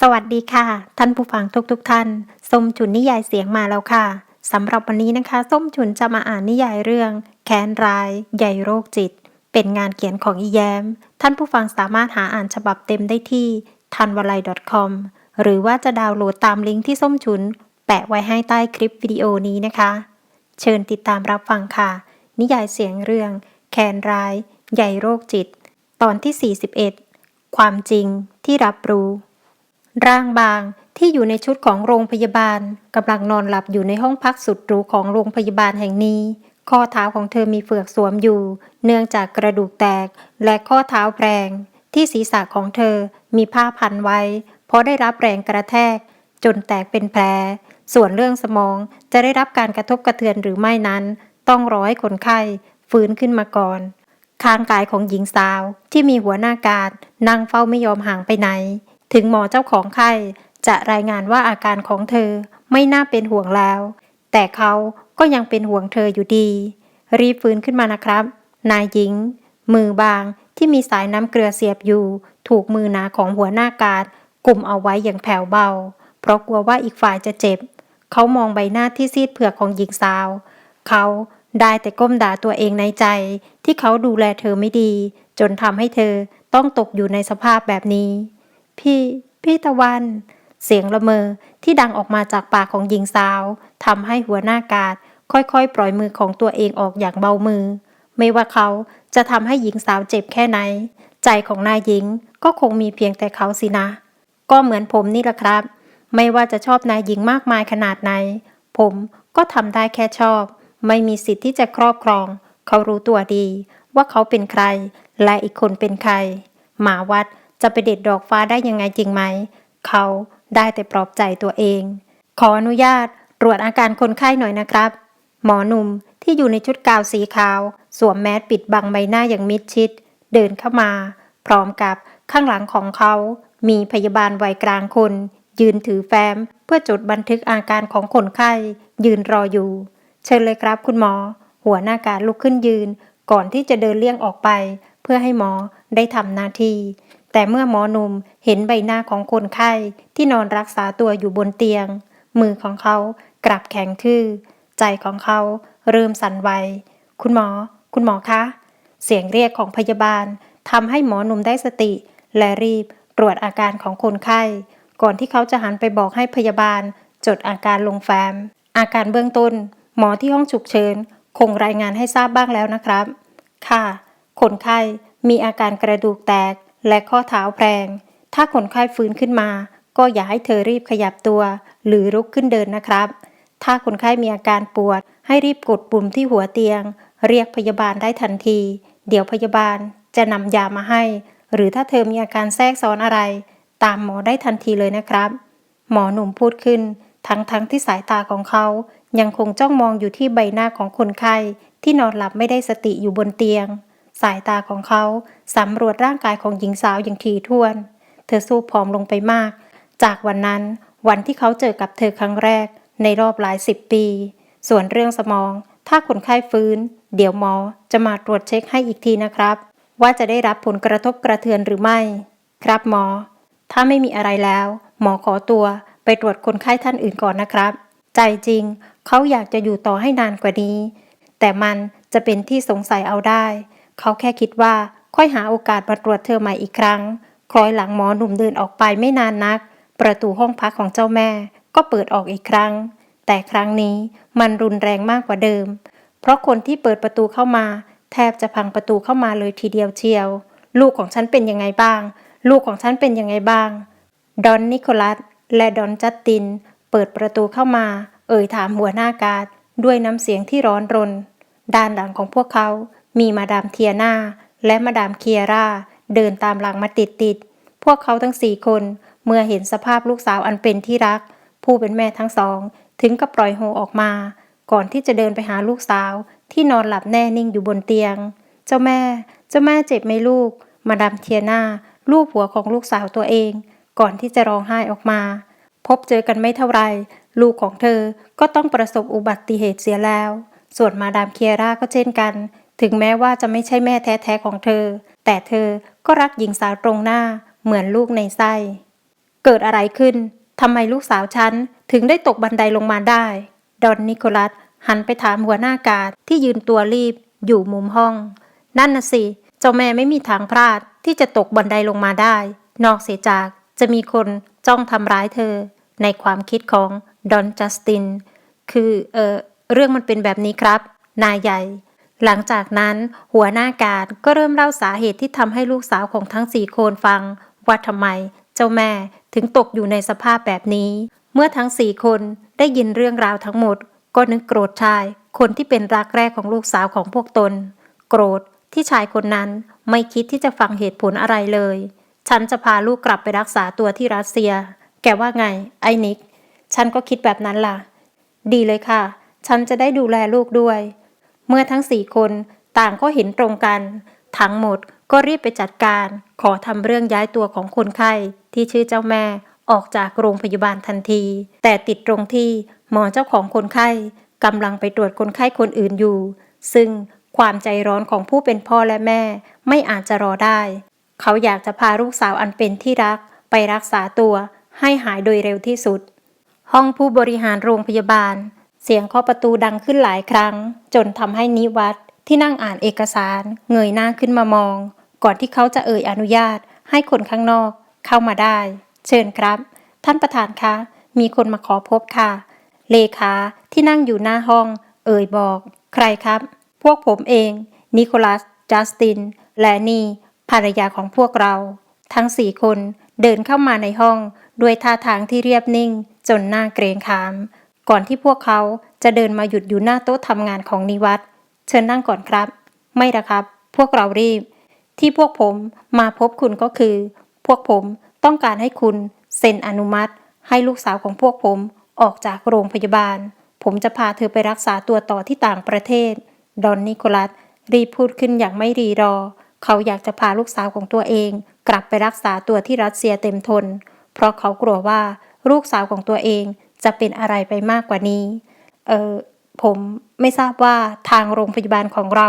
สวัสดีค่ะ ท่านผู้ฟังทุกๆท่าน ส้มฉุนนิยายเสียงมาแล้วค่ะสำหรับวันนี้นะคะ ส้มฉุนจะมาอ่านนิยายเรื่อง แค้นร้าย ใหญ่โรคจิต เป็นงานเขียนของอีแยมท่านผู้ฟังสามารถหาอ่านฉบับเต็มได้ที่ทันวลัย .com หรือว่าจะดาวน์โหลดตามลิงก์ที่ส้มฉุน แปะไว้ให้ใต้คลิปวิดีโอนี้นะคะ เชิญติดตามรับฟังค่ะ นิยายเสียงเรื่อง แคนร้าย ใหญ่โรคจิต ตอนที่ 41 ความจริงที่รับรู้ ร่างบางที่อยู่ในชุดของโรงพยาบาลกำลังนอนหลับอยู่ในห้องพักสุดหรูของโรงพยาบาลแห่งนี้ ข้อเท้าของเธอมีเฟือกสวมอยู่ เนื่องจากกระดูกแตกและข้อเท้าแพรงที่ศีรษะของเธอมีผ้าพันไว้ เพราะได้รับแรงกระแทก จนแตกเป็นแผล ส่วนเรื่องสมองจะได้รับการกระทบกระเทือนหรือไม่นั้น ต้องรอให้คนไข้ฟื้นขึ้นมาก่อน ข้างกายของหญิงสาว ที่มีหัวหน้าการนั่งเฝ้าไม่ยอมห่างไปไหน ถึงหมอเจ้าของไข้จะรายงานว่าอาการของเธอไม่น่าเป็นห่วงแล้ว แต่เขาก็ยังเป็นห่วงเธออยู่ดี รีบฟื้นขึ้นมานะครับ นายหญิง มือบางที่มีสายน้ำเกลือเสียบอยู่ ถูกมือหนาของหัวหน้าการกลุ่มเอาไว้อย่างแผ่วเบา เพราะกลัวว่าอีกฝ่ายจะเจ็บ เขามองใบหน้าที่ซีดเผือกของหญิงสาว เขา ได้แต่ก้มด่าตัวเองในใจที่เขาดูแลเธอไม่ดี จนทำให้เธอต้องตกอยู่ในสภาพแบบนี้ พี่ พี่ตะวัน เสียงละเมอที่ดังออกมาจากปากของหญิงสาวทำให้หัวหน้ากาดค่อยๆ ปล่อยมือของตัวเองออกอย่างเบามือ ไม่ว่าเขาจะทำให้หญิงสาวเจ็บแค่ไหน ใจของนายหญิงก็คงมีเพียงแต่เขาสินะ ก็เหมือนผมนี่แหละครับ ไม่ว่าจะชอบนายหญิงมากมายขนาดไหน ผมก็ทำได้แค่ชอบ ไม่มีสิทธิ์ที่จะครอบครอง เขารู้ตัวดี ว่าเขาเป็นใคร และอีกคนเป็นใคร หมาวัดจะไปเด็ดดอกฟ้าได้ยังไงจริงไหม เขาได้แต่ปลอบใจตัวเอง ขออนุญาตตรวจอาการคนไข้หน่อยนะครับ หมอหนุ่มที่อยู่ในชุดกาวสีขาว สวมแมสปิดบังใบหน้าอย่างมิดชิด เดินเข้ามา พร้อมกับข้างหลังของเขา มีพยาบาลวัยกลางคน ยืนถือแฟ้มเพื่อจดบันทึกอาการของคนไข้ ยืนรออยู่ เชิญเลยครับคุณหมอ หัวหน้าการลุกขึ้นยืน ก่อนที่จะเดินเลี่ยงออกไป เพื่อให้หมอได้ทำหน้าที่ แต่เมื่อหมอหนุ่มเห็นใบหน้าของคนไข้ที่นอนรักษาตัวอยู่บนเตียง มือของเขากลับแข็งทื่อ ใจของเขาเริ่มสั่นไหวคุณหมอ คุณหมอคะ เสียงเรียกของพยาบาลทำให้หมอหนุ่มได้สติ และรีบตรวจอาการของคนไข้ ก่อนที่เขาจะหันไปบอกให้พยาบาล จดอาการลงแฟ้มอาการเบื้องต้น หมอที่ห้องฉุกเฉินคงรายงานให้ทราบบ้างแล้วนะครับ ค่ะ คนไข้มีอาการกระดูกแตกและข้อเท้าแพรงถ้าคนไข้ฟื้นขึ้นมา ก็อย่าให้เธอรีบขยับตัว หรือลุกขึ้นเดินนะครับ ถ้าคนไข้มีอาการปวด ให้รีบกดปุ่มที่หัวเตียง เรียกพยาบาลได้ทันที เดี๋ยวพยาบาลจะนำยามาให้ หรือถ้าเธอมีอาการแทรกซ้อนอะไร ตามหมอได้ทันทีเลยนะครับ หมอหนุ่มพูดขึ้น ทั้งทั้งที่สายตาของเขา ยังคงจ้องมองอยู่ที่ใบหน้าของคนไข้ที่นอนหลับไม่ได้สติอยู่บนเตียง สายตาของเขาสำรวจร่างกายของหญิงสาวอย่างถี่วน เธอสู้ผอมลงไปมาก จากวันนั้นวันที่เขาเจอกับเธอครั้งแรก ในรอบหลายสิบปี ส่วนเรื่องสมอง ถ้าคนไข้ฟื้น เดี๋ยวหมอจะมาตรวจเช็คให้อีกทีนะครับ ว่าจะได้รับผลกระทบกระเทือนหรือไม่ ครับหมอ ถ้าไม่มีอะไรแล้ว หมอขอตัวไปตรวจคนไข้ท่านอื่นก่อนนะครับ ใจจริง เขาอยากจะอยู่ต่อให้นานกว่านี้ แต่มันจะเป็นที่สงสัยเอาได้ เขาแค่คิดว่าค่อยหาโอกาสมาตรวจเธอใหม่อีกครั้ง คล้อยหลังหมอหนุ่มเดินออกไปไม่นานนัก ประตูห้องพักของเจ้าแม่ ก็เปิดออกอีกครั้ง แต่ครั้งนี้มันรุนแรงมากกว่าเดิม เพราะคนที่เปิดประตูเข้ามา แทบจะพังประตูเข้ามาเลยทีเดียวเชียว ลูกของฉันเป็นยังไงบ้าง ลูกของฉันเป็นยังไงบ้าง ดอนนิโคลัสและดอนจัสติน เปิดประตูเข้ามา เอ่ยถามหัวหน้าการดด้วยน้ำเสียงที่ร้อนรน ด้านหลังของพวกเขา มีมาดามเทียนาและมาดามเคียร่า เดินตามหลังมาติดติด พวกเขาทั้งสี่คน เมื่อเห็นสภาพลูกสาวอันเป็นที่รัก ผู้เป็นแม่ทั้งสอง ถึงกับปล่อยโฮออกมา ก่อนที่จะเดินไปหาลูกสาวที่นอนหลับแน่นิ่งอยู่บนเตียง เจ้าแม่ เจ้าแม่เจ็บไหมลูก มาดามเทียนาลูกหัวของลูกสาวตัวเอง ก่อนที่จะร้องไห้ออกมา พบเจอกันไม่เท่าไร ลูกของเธอก็ต้องประสบอุบัติเหตุเสียแล้ว ส่วนมาดามเคียร่าก็เช่นกัน ถึงแม้ว่าจะไม่ใช่แม่แท้ๆของเธอ แต่เธอก็รักหญิงสาวตรงหน้าเหมือนลูกในไส้ เกิดอะไรขึ้นทำไมลูกสาวฉันถึงได้ตกบันไดลงมาได้ ดอนนิโคลัสหันไปถามหัวหน้ากาดที่ยืนตัวรีบอยู่มุมห้อง นั่นน่ะสิ เจ้าแม่ไม่มีทางพลาดที่จะตกบันไดลงมาได้ นอกเสียจากจะมีคนจ้องทำร้ายเธอ ในความคิดของดอนจัสติน คือเออเรื่องมันเป็นแบบนี้ครับ นายใหญ่ หลังจากนั้นหัวหน้าการก็เริ่มเล่าสาเหตุที่ทำให้ลูกสาวของทั้งสี่คนฟัง ว่าทำไมเจ้าแม่ถึงตกอยู่ในสภาพแบบนี้ เมื่อทั้งสี่คนได้ยินเรื่องราวทั้งหมด ก็นึกโกรธชาย คนที่เป็นรักแรกของลูกสาวของพวกตน โกรธที่ชายคนนั้นไม่คิดที่จะฟังเหตุผลอะไรเลย ฉันจะพาลูกกลับไปรักษาตัวที่รัสเซีย แกว่าไง ไอ้นิก ฉันก็คิดแบบนั้นล่ะ ดีเลยค่ะ ฉันจะได้ดูแลลูกด้วย เมื่อทั้งสี่คนต่างก็เห็นตรงกัน ทั้งหมดก็รีบไปจัดการ ขอทำเรื่องย้ายตัวของคนไข้ที่ชื่อเจ้าแม่ออกจากโรงพยาบาลทันที แต่ติดตรงที่หมอเจ้าของคนไข้กำลังไปตรวจคนไข้คนอื่นอยู่ ซึ่งความใจร้อนของผู้เป็นพ่อและแม่ไม่อาจจะรอได้ เขาอยากจะพาลูกสาวอันเป็นที่รักไปรักษาตัว ให้หายโดยเร็วที่สุด ห้องผู้บริหารโรงพยาบาล เสียงเคาะประตูดังขึ้นหลายครั้ง จนทำให้นิวัตที่นั่งอ่านเอกสาร เงยหน้าขึ้นมามอง ก่อนที่เขาจะเอ่ยอนุญาต ให้คนข้างนอก เข้ามาได้ เชิญครับ ท่านประธานคะ มีคนมาขอพบค่ะ เลขาที่นั่งอยู่หน้าห้อง เอ่ยบอก ใครครับ พวกผมเอง นิโคลัส จัสติน และนี่ภรรยาของพวกเรา ทั้งสี่คนเดินเข้ามาในห้อง ด้วยท่าทางที่เรียบนิ่ง จนหน้าเกรงขาม ก่อนที่พวกเขาจะเดินมาหยุดอยู่หน้าโต๊ะทำงานของนิวัตเชิญนั่งก่อนครับ ไม่ละครับ พวกเรารีบ ที่พวกผมมาพบคุณก็คือ พวกผมต้องการให้คุณเซ็นอนุมัติ ให้ลูกสาวของพวกผมออกจากโรงพยาบาล ผมจะพาเธอไปรักษาตัวต่อที่ต่างประเทศ ดอนนิโคลัสรีบพูดขึ้นอย่างไม่รีรอ เขาอยากจะพาลูกสาวของตัวเอง กลับไปรักษาตัวที่รัสเซียเต็มทน เพราะเขากลัวว่าลูกสาวของตัวเองจะเป็นอะไรไปมากกว่านี้ เออผมไม่ทราบว่าทางโรงพยาบาลของเรา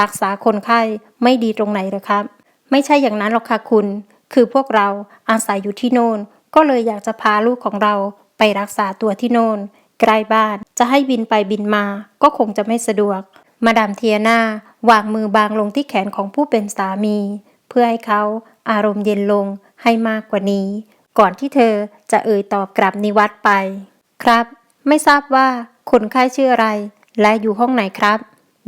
รักษาคนไข้ไม่ดีตรงไหนหรือครับ ไม่ใช่อย่างนั้นหรอกค่ะคุณ คือพวกเราอาศัยอยู่ที่โน่น ก็เลยอยากจะพาลูกของเราไปรักษาตัวที่โน่นใกล้บ้านจะให้บินไปบินมา ก็คงจะไม่สะดวก มาดามเทียนาวางมือบางลงที่แขนของผู้เป็นสามี เพื่อให้เขาอารมณ์เย็นลงให้มากกว่านี้ ก่อนที่เธอจะเอ่ยตอบกลับนิวัตไป ครับ ไม่ทราบว่าคนไข้ชื่ออะไร และอยู่ห้องไหนครับ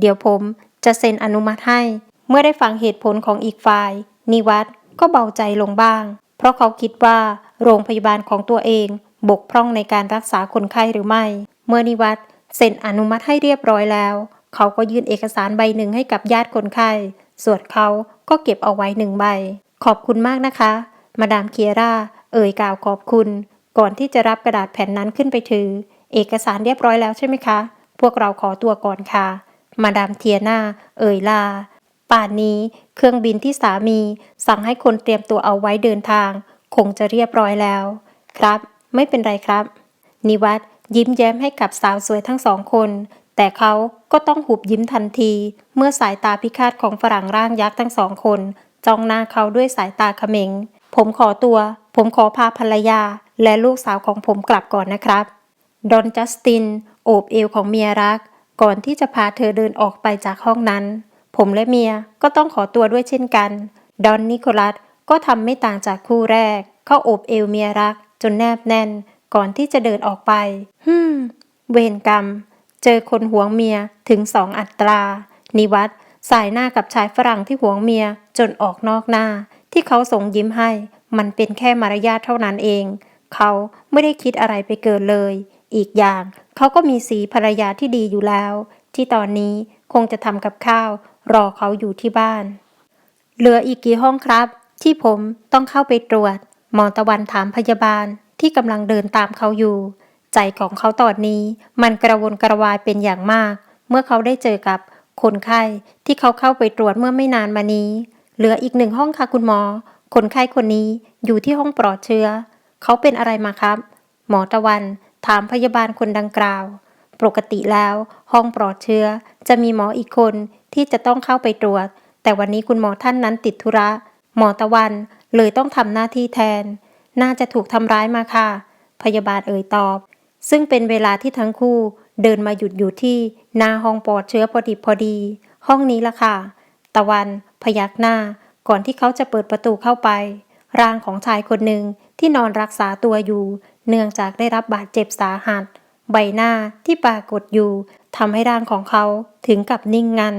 เดี๋ยวผมจะเซ็นอนุมัติให้ เมื่อได้ฟังเหตุผลของอีกฝ่าย นิวัตก็เบาใจลงบ้าง เพราะเขาคิดว่าโรงพยาบาลของตัวเอง บกพร่องในการรักษาคนไข้หรือไม่ เมื่อนิวัตเซ็นอนุมัติให้เรียบร้อยแล้ว เขาก็ยื่นเอกสารใบหนึ่งให้กับญาติคนไข้ ส่วนเขาก็เก็บเอาไว้หนึ่งใบ ขอบคุณมากนะคะ มาดามเคียร่า เอ่ยกล่าวขอบคุณ ก่อนที่จะรับกระดาษแผ่นนั้นขึ้นไปถือ เอกสารเรียบร้อยแล้วใช่ไหมคะ พวกเราขอตัวก่อนค่ะ มาดามเทียนาเอ่ยลา ป่านนี้เครื่องบินที่สามี สั่งให้คนเตรียมตัวเอาไว้เดินทาง คงจะเรียบร้อยแล้ว ครับ ไม่เป็นไรครับ นิวัตยิ้มแย้มให้กับสาวสวยทั้งสองคน แต่เขาก็ต้องหุบยิ้มทันที เมื่อสายตาพิฆาตของฝรั่งร่างยักษ์ทั้งสองคนจ้องหน้าเขาด้วยสายตาเขม็ง ผมขอตัว ผมขอพาภรรยา และลูกสาวของผมกลับก่อนนะครับ ดอนจัสติน โอบเอวของเมียรัก ก่อนที่จะพาเธอเดินออกไปจากห้องนั้น ผมและเมียก็ต้องขอตัวด้วยเช่นกัน ดอนนิโคลัสก็ทำไม่ต่างจากคู่แรก เขาโอบเอวเมียรัก จนแนบแน่น ก่อนที่จะเดินออกไปฮึมเวรกรรม เจอคนหวงเมียถึงสองอัตรา นิวัตสายหน้ากับชายฝรั่งที่หวงเมียจนออกนอกหน้า ที่เขาส่งยิ้มให้ มันเป็นแค่มารยาทเท่านั้นเอง เขาไม่ได้คิดอะไรไปเกินเลย อีกอย่างเขาก็มีสีภรรยาที่ดีอยู่แล้ว ที่ตอนนี้คงจะทำกับข้าว รอเขาอยู่ที่บ้าน เหลืออีกกี่ห้องครับ ที่ผมต้องเข้าไปตรวจหมอตะวันถามพยาบาลที่กำลังเดินตามเขาอยู่ ใจของเขาตอนนี้มันกระวนกระวายเป็นอย่างมาก เมื่อเขาได้เจอกับคนไข้ที่เขาเข้าไปตรวจเมื่อไม่นานมานี้ เหลืออีกหนึ่งห้องค่ะคุณหมอ คนไข้คนนี้อยู่ที่ห้องปลอดเชื้อ เขาเป็นอะไรมาครับ หมอตะวันถามพยาบาลคนดังกล่าว ปกติแล้วห้องปลอดเชื้อ จะมีหมออีกคนที่จะต้องเข้าไปตรวจ แต่วันนี้คุณหมอท่านนั้นติดธุระ หมอตะวันเลยต้องทำหน้าที่แทน น่าจะถูกทำร้ายมาค่ะ พยาบาลเอ่ยตอบ ซึ่งเป็นเวลาที่ทั้งคู่เดินมาหยุดอยู่ที่หน้าห้องปลอดเชื้อพอดีพอดี ห้องนี้ละค่ะ ตะวัน พยักหน้า ก่อนที่เขาจะเปิดประตูเข้าไป ร่างของชายคนหนึ่งที่นอนรักษาตัวอยู่ เนื่องจากได้รับบาดเจ็บสาหัส ใบหน้าที่ปรากฏอยู่ทำให้ร่างของเขาถึงกับนิ่งงัน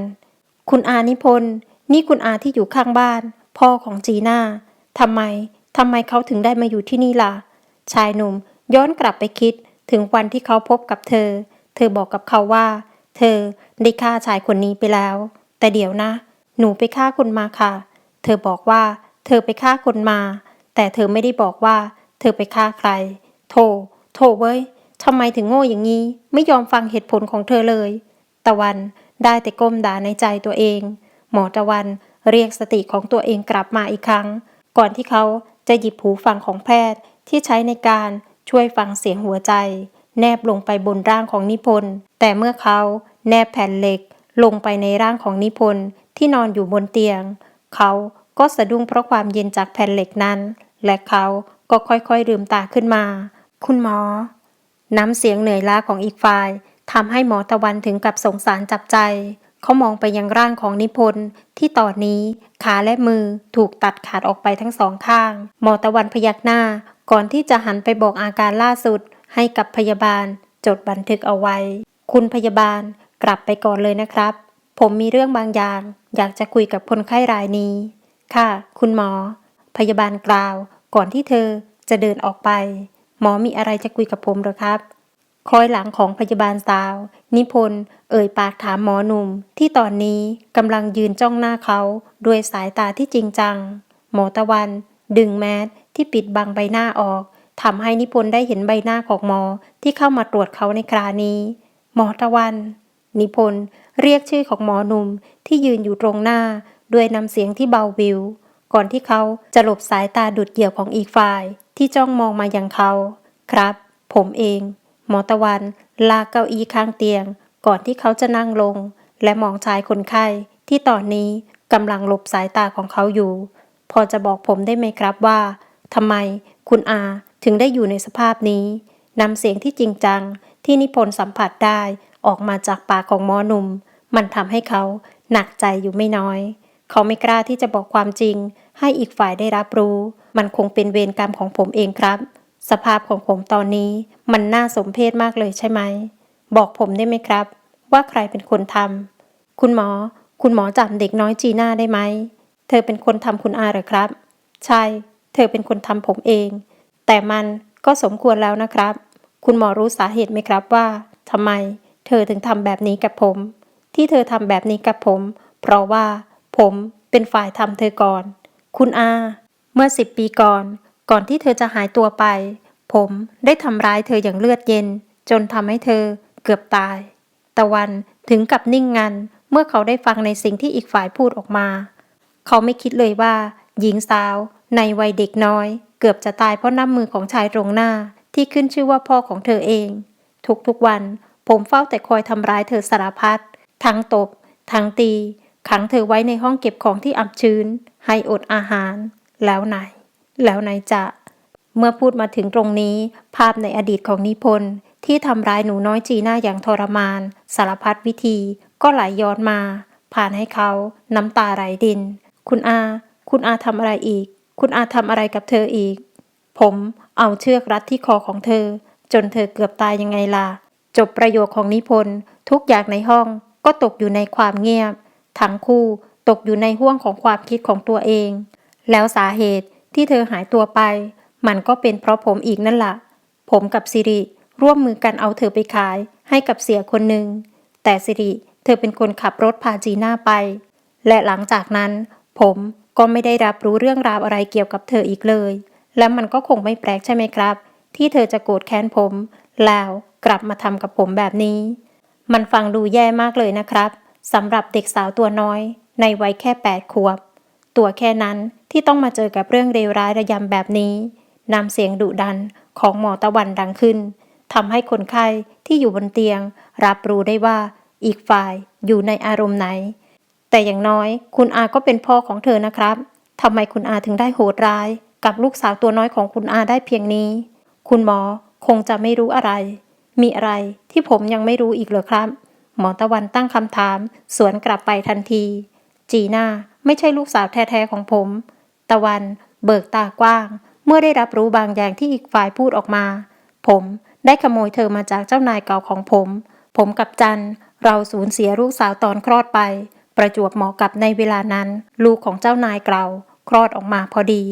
คุณอานิพนธ์นี่คุณอาที่อยู่ข้างบ้าน พ่อของจีน่าทำไมทำไมเขาถึงได้มาอยู่ที่นี่ล่ะ ชายหนุ่มย้อนกลับไปคิดถึงวันที่เขาพบกับเธอ เธอบอกกับเขาว่า เธอได้ฆ่าชายคนนี้ไปแล้ว แต่เดี๋ยวนะ หนูไปฆ่าคนมาค่ะ เธอบอกว่า เธอไปฆ่าคนมา แต่เธอไม่ได้บอกว่า เธอไปฆ่าใคร โธ่โธ่เว้ยทำไมถึงโง่อย่างนี้ ไม่ยอมฟังเหตุผลของเธอเลย ตะวันได้แต่ก้มด่าในใจตัวเอง หมอตะวันเรียกสติของตัวเองกลับมาอีกครั้ง ก่อนที่เขาจะหยิบหูฟังของแพทย์ที่ใช้ในการช่วยฟังเสียงหัวใจ แนบลงไปบนร่างของนิพนธ์แต่เมื่อเขาแนบแผ่นเหล็ก ลงไปในร่างของนิพนธ์ที่นอนอยู่บนเตียง เขาก็สะดุ้งเพราะความเย็นจากแผ่นเหล็กนั้น และเขาก็ค่อยๆลืมตาขึ้นมา คุณหมอ น้ำเสียงเหนื่อยล้าของอีกฝ่ายทำให้หมอตะวันถึงกับสงสารจับใจ เขามองไปยังร่างของนิพนธ์ที่ตอนนี้ขาและมือถูกตัดขาดออกไปทั้งสองข้าง หมอตะวันพยักหน้า ก่อนที่จะหันไปบอกอาการล่าสุดให้กับพยาบาลจดบันทึกเอาไว้ คุณพยาบาล กลับไปก่อนเลยนะครับ ผมมีเรื่องบางอย่าง อยากจะคุยกับคนไข้รายนี้ ค่ะ คุณหมอ พยาบาลกล่าว ก่อนที่เธอจะเดินออกไป หมอมีอะไรจะคุยกับผมหรอครับคอยหลังของพยาบาลสาว นิพนธ์เอ่ยปากถามหมอหนุ่ม ที่ตอนนี้กำลังยืนจ้องหน้าเขาด้วยสายตาที่จริงจัง หมอตะวัน ดึงแมสที่ปิดบังใบหน้าออกทำให้นิพนธ์ได้เห็นใบหน้าของหมอที่เข้ามาตรวจเขาในครานี้ หมอตะวัน นิพนธ์เรียกชื่อของหมอหนุ่มที่ยืนอยู่ตรงหน้า ด้วยน้ำเสียงที่เบาวิว ก่อนที่เขาจะหลบสายตาดุดเดี่ยวของอีกฝ่าย ที่จ้องมองมาอย่างเขา ครับ ผมเอง หมอตะวันลากเก้าอี้ข้างเตียง ก่อนที่เขาจะนั่งลง และมองชายคนไข้ที่ตอนนี้กำลังหลบสายตาของเขาอยู่ พอจะบอกผมได้ไหมครับว่าทำไมคุณอาถึงได้อยู่ในสภาพนี้นำเสียงที่จริงจังที่นิพนธ์สัมผัสได้ ออกมาจากปากของหมอหนุ่ม มันทำให้เขาหนักใจอยู่ไม่น้อย เขาไม่กล้าที่จะบอกความจริง ให้อีกฝ่ายได้รับรู้ มันคงเป็นเวรกรรมของผมเองครับ สภาพของผมตอนนี้มันน่าสมเพชมากเลยใช่ไหม บอกผมได้ไหมครับ ว่าใครเป็นคนทำคุณหมอ คุณหมอจำเด็กน้อยจีน่าได้ไหม เธอเป็นคนทำคุณอาเหรอครับ ใช่ เธอเป็นคนทำผมเอง แต่มันก็สมควรแล้วนะครับ คุณหมอรู้สาเหตุไหมครับว่าทำไม ธอถึงทำแบบนี้กับผม ที่เธอทำแบบนี้กับผม เพราะว่า ผมเป็นฝ่ายทำเธอก่อน คุณอา เมื่อสิบปีก่อน ก่อนที่เธอจะหายตัวไป ผมได้ทำร้ายเธออย่างเลือดเย็น จนทำให้เธอเกือบตาย ตะวันถึงกับนิ่งงัน เมื่อเขาได้ฟังในสิ่งที่อีกฝ่ายพูดออกมา เขาไม่คิดเลยว่า หญิงสาว ในวัยเด็กน้อย เกือบจะตายเพราะน้ำมือของชายตรงหน้าที่ขึ้นชื่อว่าพ่อของเธอเอง ทุกๆวัน ผมเฝ้าแต่คอยทำร้ายเธอสารพัด ทั้งตบ ทั้งตี ขังเธอไว้ในห้องเก็บของที่อับชื้น ให้อดอาหาร แล้วไหน แล้วไหนจะ เมื่อพูดมาถึงตรงนี้ ภาพในอดีตของนิพนธ์ที่ทำร้ายหนูน้อยจีน่าอย่างทรมาน สารพัดวิธี ก็ไหลย้อนมา ผ่านให้เขา น้ำตาไหลดิน คุณอา คุณอาทำอะไรอีก คุณอาทำอะไรกับเธออีก ผมเอาเชือกรัดที่คอของเธอ จนเธอเกือบตายยังไงล่ะ จบประโยคของนิพนธ์ทุกอย่างในห้องก็ตกอยู่ในความเงียบ ทั้งคู่ตกอยู่ในห่วงของความคิดของตัวเอง แล้วสาเหตุที่เธอหายตัวไป มันก็เป็นเพราะผมอีกนั่นละ่ะ ผมกับสิริร่วมมือกันเอาเธอไปขายให้กับเสียคนหนึ่ง แต่สิริเธอเป็นคนขับรถพาจีน่าไป และหลังจากนั้น ผมก็ไม่ได้รับรู้เรื่องราวอะไรเกี่ยวกับเธออีกเลย และมันก็คงไม่แปลกใช่ไหมครับ ที่เธอจะโกรธแค้นผม แล้ว กลับมาทำกับผมแบบนี้ มันฟังดูแย่มากเลยนะครับสำหรับเด็กสาวตัวน้อย ในวัยแค่แปดขวบ ตัวแค่นั้นที่ต้องมาเจอกับเรื่องเลวร้ายระยำแบบนี้นำเสียงดุดันของหมอตะวันดังขึ้นทำให้คนไข้ที่อยู่บนเตียง รับรู้ได้ว่าอีกฝ่ายอยู่ในอารมณ์ไหน แต่อย่างน้อยคุณอาก็เป็นพ่อของเธอนะครับทำไมคุณอาถึงได้โหดร้าย กับลูกสาวตัวน้อยของคุณอาได้เพียงนี้ คุณหมอคงจะไม่รู้อะไร มีอะไรที่ผมยังไม่รู้อีกเหรอครับ หมอตะวันตั้งคำถาม สวนกลับไปทันที จีน่าไม่ใช่ลูกสาวแท้ๆของผม ตะวันเบิกตากว้าง เมื่อได้รับรู้บางอย่างที่อีกฝ่ายพูดออกมา ผมได้ขโมยเธอมาจากเจ้านายเก่าของผม ผมกับจันเราสูญเสียลูกสาวตอนคลอดไป ประจวบเหมาะกับในเวลานั้น ลูกของเจ้านายเก่าคลอดออกมาพอดี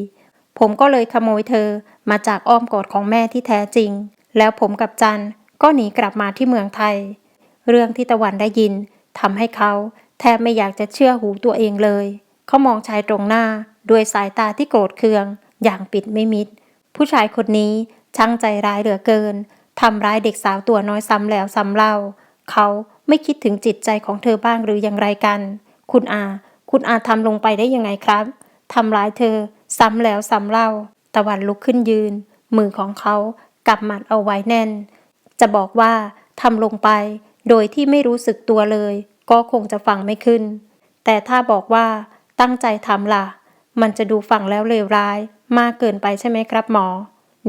ผมก็เลยขโมยเธอมาจากอ้อมกอดของแม่ที่แท้จริง แล้วผมกับจัน ก็หนีกลับมาที่เมืองไทย เรื่องที่ตะวันได้ยินทำให้เขาแทบไม่อยากจะเชื่อหูตัวเองเลย เขามองชายตรงหน้าด้วยสายตาที่โกรธเคือง อย่างปิดไม่มิด ผู้ชายคนนี้ช่างใจร้ายเหลือเกินทำร้ายเด็กสาวตัวน้อยซ้ำแล้วซ้ำเล่า เขาไม่คิดถึงจิตใจของเธอบ้างหรืออย่างไรกัน คุณอา คุณอาทำลงไปได้ยังไงครับทำร้ายเธอ ซ้ำแล้วซ้ำเล่า ตะวันลุกขึ้นยืน มือของเขากำมัดเอาไว้แน่น จะบอกว่าทำลงไป โดยที่ไม่รู้สึกตัวเลย ก็คงจะฟังไม่ขึ้น แต่ถ้าบอกว่า ตั้งใจทำล่ะ มันจะดูฟังแล้วเลวร้าย มากเกินไปใช่ไหมครับหมอ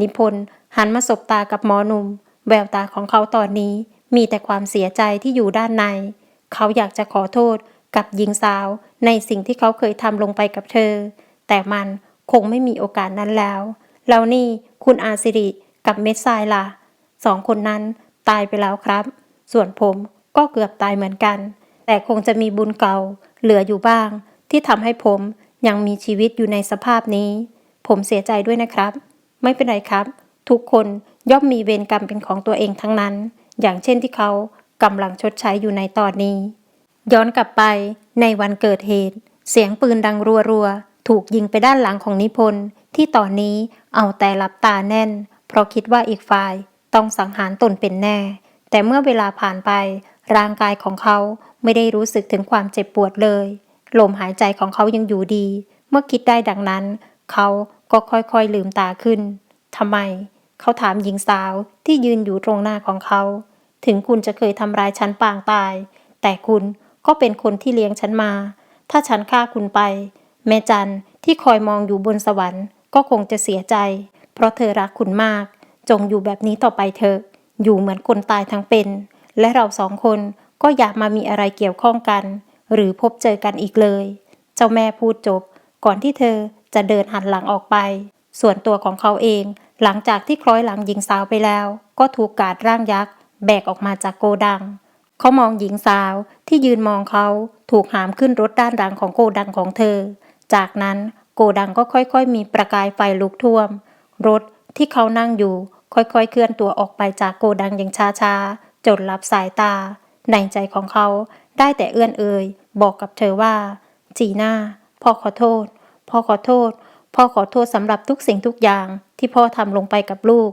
นิพนธ์หันมาสบตากับหมอหนุ่ม แววตาของเขาตอนนี้ มีแต่ความเสียใจที่อยู่ด้านใน เขาอยากจะขอโทษกับหญิงสาว ในสิ่งที่เขาเคยทำลงไปกับเธอ แต่มันคงไม่มีโอกาสนั้นแล้ว แล้วนี่คุณอาสิริกับเม็ดทรายล่ะ สองคนนั้นตายไปแล้วครับ ส่วนผมก็เกือบตายเหมือนกัน แต่คงจะมีบุญเก่าเหลืออยู่บ้าง ที่ทำให้ผมยังมีชีวิตอยู่ในสภาพนี้ ผมเสียใจด้วยนะครับ ไม่เป็นไรครับ ทุกคนย่อมมีเวรกรรมเป็นของตัวเองทั้งนั้น อย่างเช่นที่เขากำลังชดใช้อยู่ในตอนนี้ ย้อนกลับไปในวันเกิดเหตุ เสียงปืนดังรัวๆ ถูกยิงไปด้านหลังของนิพนธ์ที่ตอนนี้เอาแต่หลับตาแน่น เพราะคิดว่าอีกฝ่าย ต้องสังหารตนเป็นแน่ แต่เมื่อเวลาผ่านไป ร่างกายของเขาไม่ได้รู้สึกถึงความเจ็บปวดเลย ลมหายใจของเขายังอยู่ดี เมื่อคิดได้ดังนั้น เขาก็ค่อยๆลืมตาขึ้นทำไม เขาถามหญิงสาวที่ยืนอยู่ตรงหน้าของเขา ถึงคุณจะเคยทำร้ายฉันปางตาย แต่คุณก็เป็นคนที่เลี้ยงฉันมา ถ้าฉันฆ่าคุณไป แม่จันที่คอยมองอยู่บนสวรรค์ ก็คงจะเสียใจ เพราะเธอรักคุณมาก จงอยู่แบบนี้ต่อไปเถอะ อยู่เหมือนคนตายทั้งเป็น และเราสองคนก็อย่ามามีอะไรเกี่ยวข้องกัน หรือพบเจอกันอีกเลย เจ้าแม่พูดจบ ก่อนที่เธอจะเดินหันหลังออกไป ส่วนตัวของเขาเอง หลังจากที่คล้อยหลังหญิงสาวไปแล้ว ก็ถูกกาดร่างยักษ์แบกออกมาจากโกดัง เขามองหญิงสาวที่ยืนมองเขาถูกหามขึ้นรถด้านหลังของโกดังของเธอ จากนั้นโกดังก็ค่อยๆ มีประกายไฟลุกท่วม รถที่เขานั่งอยู่ ค่อยๆ เคลื่อนตัวออกไปจากโกดังอย่างช้าๆ จนลับสายตา ในใจของเขาได้แต่เอื้อนเอ่ยบอกกับเธอว่า จีน่าพ่อขอโทษ พ่อขอโทษ พ่อขอโทษสำหรับทุกสิ่งทุกอย่างที่พ่อทำลงไปกับลูก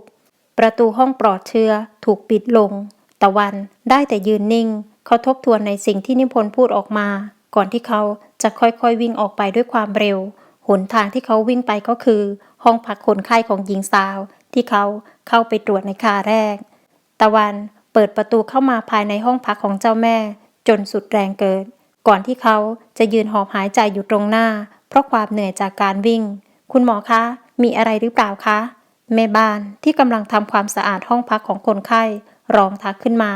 ประตูห้องปลอดเชื้อถูกปิดลง ตะวันได้แต่ยืนนิ่ง เขาทบทวนในสิ่งที่นิพนธ์พูดออกมา ก่อนที่เขาจะค่อยๆวิ่งออกไปด้วยความเร็ว หนทางที่เขาวิ่งไปก็คือ ห้องพักคนไข้ของหญิงสาว ที่เขาเข้าไปตรวจในคาแรก ตะวันเปิดประตูเข้ามาภายในห้องพักของเจ้าแม่ จนสุดแรงเกิด ก่อนที่เขาจะยืนหอบหายใจอยู่ตรงหน้า เพราะความเหนื่อยจากการวิ่ง คุณหมอคะ มีอะไรหรือเปล่าคะ แม่บ้านที่กำลังทำความสะอาดห้องพักของคนไข้ร้องทักขึ้นมา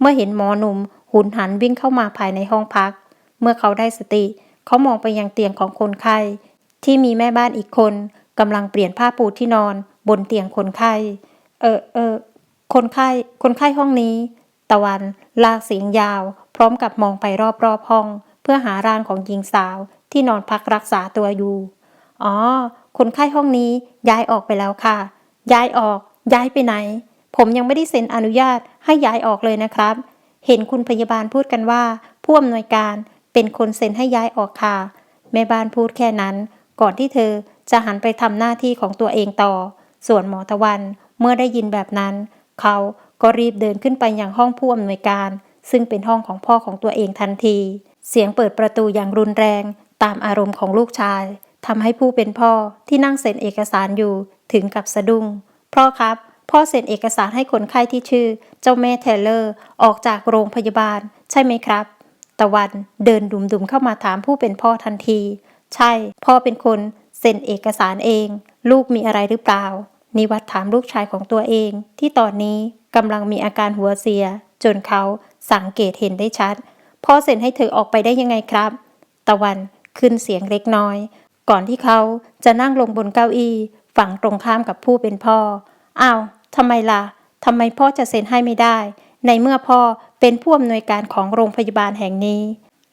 เมื่อเห็นหมอหนุ่มหุนหันวิ่งเข้ามาภายในห้องพัก เมื่อเขาได้สติ เขามองไปยังเตียงของคนไข้ที่มีแม่บ้านอีกคนกำลังเปลี่ยนผ้าปูที่นอน บนเตียงคนไข้ เออเออคนไข้ คนไข้ห้องนี้ ตะวันลากเสียงยาว พร้อมกับมองไปรอบๆห้อง เพื่อหาร่างของหญิงสาวที่นอนพักรักษาตัวอยู่ อ๋อ คนไข้ห้องนี้ย้ายออกไปแล้วค่ะ ย้ายออก ย้ายไปไหน ผมยังไม่ได้เซ็นอนุญาตให้ย้ายออกเลยนะครับ เห็นคุณพยาบาลพูดกันว่า ผู้อำนวยการเป็นคนเซ็นให้ย้ายออกค่ะ แม่บ้านพูดแค่นั้น ก่อนที่เธอจะหันไปทำหน้าที่ของตัวเองต่อ ส่วนหมอตะวันเมื่อได้ยินแบบนั้น เขาก็รีบเดินขึ้นไปยังห้องผู้อำนวยการ ซึ่งเป็นห้องของพ่อของตัวเองทันที เสียงเปิดประตูอย่างรุนแรง ตามอารมณ์ของลูกชายทำให้ผู้เป็นพ่อที่นั่งเซ็นเอกสารอยู่ถึงกับสะดุ้งพ่อครับ พ่อเซ็นเอกสารให้คนไข้ที่ชื่อ เจ้าแม่เทเลอร์ ออกจากโรงพยาบาล ใช่ไหมครับ ตะวันเดินดุมๆเข้ามาถามผู้เป็นพ่อทันที ใช่ พ่อเป็นคนเซ็นเอกสารเอง ลูกมีอะไรหรือเปล่า นิวัฒน์ถามลูกชายของตัวเอง ที่ตอนนี้กำลังมีอาการหัวเสีย จนเขาสังเกตเห็นได้ชัดพ่อเซ็นให้เธอออกไปได้ยังไงครับ ตะวันขึ้นเสียงเล็กน้อย ก่อนที่เขาจะนั่งลงบนเก้าอี้ฝั่งตรงข้ามกับผู้เป็นพ่ออ้าวทำไมล่ะทำไมพ่อจะเซ็นให้ไม่ได้ ในเมื่อพ่อเป็นผู้อำนวยการของโรงพยาบาลแห่งนี้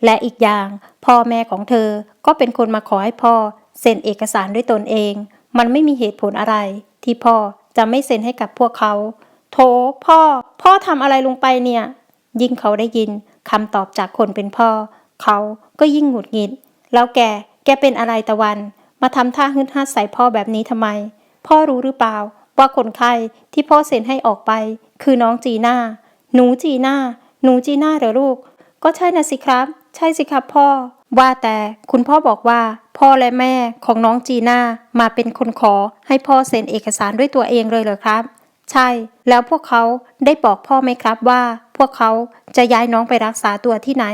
และอีกอย่างพ่อแม่ของเธอก็เป็นคนมาขอให้พ่อเซ็นเอกสารด้วยตนเอง มันไม่มีเหตุผลอะไร ที่พ่อจะไม่เซ็นให้กับพวกเขา โถพ่อ พ่อทำอะไรลงไปเนี่ย ยิ่งเขาได้ยินคำตอบจากคนเป็นพ่อ เขาก็ยิ่งหงุดหงิด แล้วแก แกเป็นอะไรตะวัน มาทำท่าฮึดฮัดใส่พ่อแบบนี้ทำไม พ่อรู้หรือเปล่า ว่าคนไข้ที่พ่อเซ็นให้ออกไป คือน้องจีน่า หนูจีน่า หนูจีน่าเหรอลูก ก็ใช่นะสิครับ ใช่สิครับพ่อ ว่าแต่คุณพ่อบอกว่า พ่อและแม่ของน้องจีน่ามาเป็นคนขอให้พ่อเซ็นเอกสารด้วยตัวเองเลยเหรอครับ ใช่ แล้วพวกเขาได้บอกพ่อไหมครับว่า พวกเขาจะย้ายน้องไปรักษาตัวที่ไหน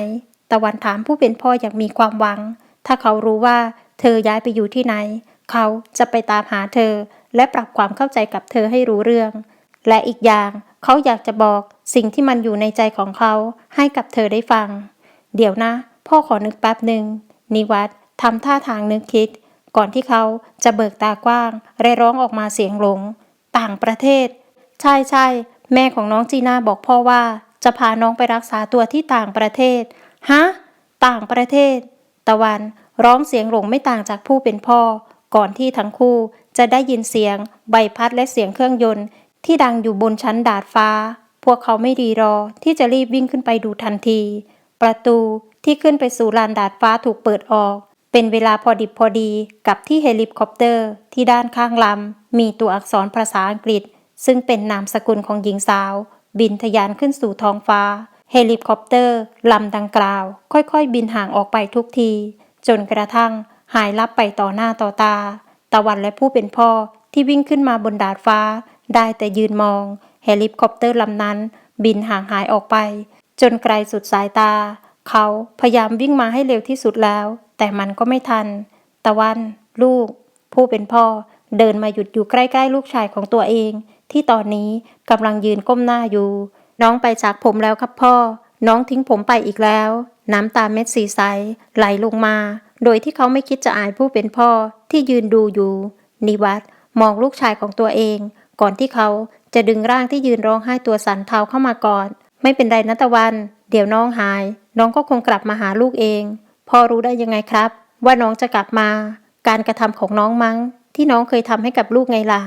ตะวันถามผู้เป็นพ่ออย่างมีความหวัง ถ้าเขารู้ว่าเธอย้ายไปอยู่ที่ไหน เขาจะไปตามหาเธอ และปรับความเข้าใจกับเธอให้รู้เรื่อง และอีกอย่างเขาอยากจะบอกสิ่งที่มันอยู่ในใจของเขาให้กับเธอได้ฟัง เดี๋ยวนะพ่อขอนึกแป๊บหนึ่ง นิวัตทำท่าทางนึกคิด ก่อนที่เขาจะเบิกตากว้างและร้องออกมาเสียงหลง ต่างประเทศ ใช่ใช่แม่ของน้องจีน่าบอกพ่อว่า จะพาน้องไปรักษาตัวที่ต่างประเทศ ฮะ ต่างประเทศ ตะวันร้องเสียงหลงไม่ต่างจากผู้เป็นพ่อ ก่อนที่ทั้งคู่จะได้ยินเสียง ใบพัดและเสียงเครื่องยนต์ ที่ดังอยู่บนชั้นดาดฟ้า พวกเขาไม่รีรอที่จะรีบวิ่งขึ้นไปดูทันที ประตูที่ขึ้นไปสู่ลานดาดฟ้าถูกเปิดออก เป็นเวลาพอดิบพอดีกับที่เฮลิคอปเตอร์ที่ด้านข้างลำมีตัวอักษรภาษาอังกฤษ ซึ่งเป็นนามสกุลของหญิงสาว บินทะยานขึ้นสู่ท้องฟ้า เฮลิคอปเตอร์ลำดังกล่าว ค่อยๆ บินห่างออกไปทุกที จนกระทั่งหายลับไปต่อหน้าต่อตา ตะวันและผู้เป็นพ่อที่วิ่งขึ้นมาบนดาดฟ้า ได้แต่ยืนมอง เฮลิคอปเตอร์ลำนั้น บินห่างหายออกไป จนไกลสุดสายตา เขาพยายามวิ่งมาให้เร็วที่สุดแล้ว แต่มันก็ไม่ทัน ตะวัน ลูก ผู้เป็นพ่อ เดินมาหยุดอยู่ใกล้ๆ ลูกชายของตัวเอง ที่ตอนนี้กำลังยืนก้มหน้าอยู่ น้องไปจากผมแล้วครับพ่อ น้องทิ้งผมไปอีกแล้ว น้ำตาเม็ดสีใสไหลลงมา โดยที่เขาไม่คิดจะอายผู้เป็นพ่อที่ยืนดูอยู่ นิวัตมองลูกชายของตัวเอง ก่อนที่เขาจะดึงร่างที่ยืนร้องไห้ตัวสั่นเทาเข้ามาก่อน ไม่เป็นไรนะตะวัน เดี๋ยวน้องหาย น้องก็คงกลับมาหาลูกเอง พ่อรู้ได้ยังไงครับ ว่าน้องจะกลับมา การกระทำของน้องมั้ง ที่น้องเคยทำให้กับลูกไงล่ะ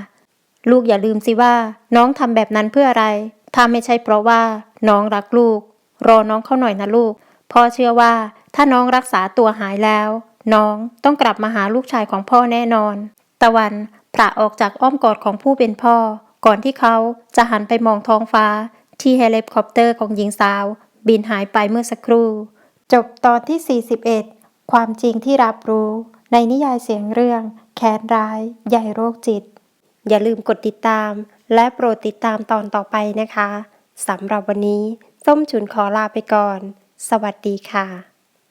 ลูกอย่าลืมสิว่า น้องทำแบบนั้นเพื่ออะไร ถ้าไม่ใช่เพราะว่า น้องรักลูก รอน้องเข้าหน่อยนะลูก พ่อเชื่อว่า ถ้าน้องรักษาตัวหายแล้ว น้องต้องกลับมาหาลูกชายของพ่อแน่นอน ตะวันพระออกจากอ้อมกอดของผู้เป็นพ่อ ก่อนที่เขาจะหันไปมองท้องฟ้า ที่เฮลิคอปเตอร์ของหญิงสาว บินหายไปเมื่อสักครู่ จบตอนที่ 41 ความจริงที่รับรู้ ในนิยายเสียงเรื่องแค้นร้าย ใหญ่โรคจิต อย่าลืมกดติดตาม และโปรดติดตามตอนต่อไปนะคะสำหรับวันนี้ ส้มฉุนขอลาไปก่อน สวัสดีค่ะ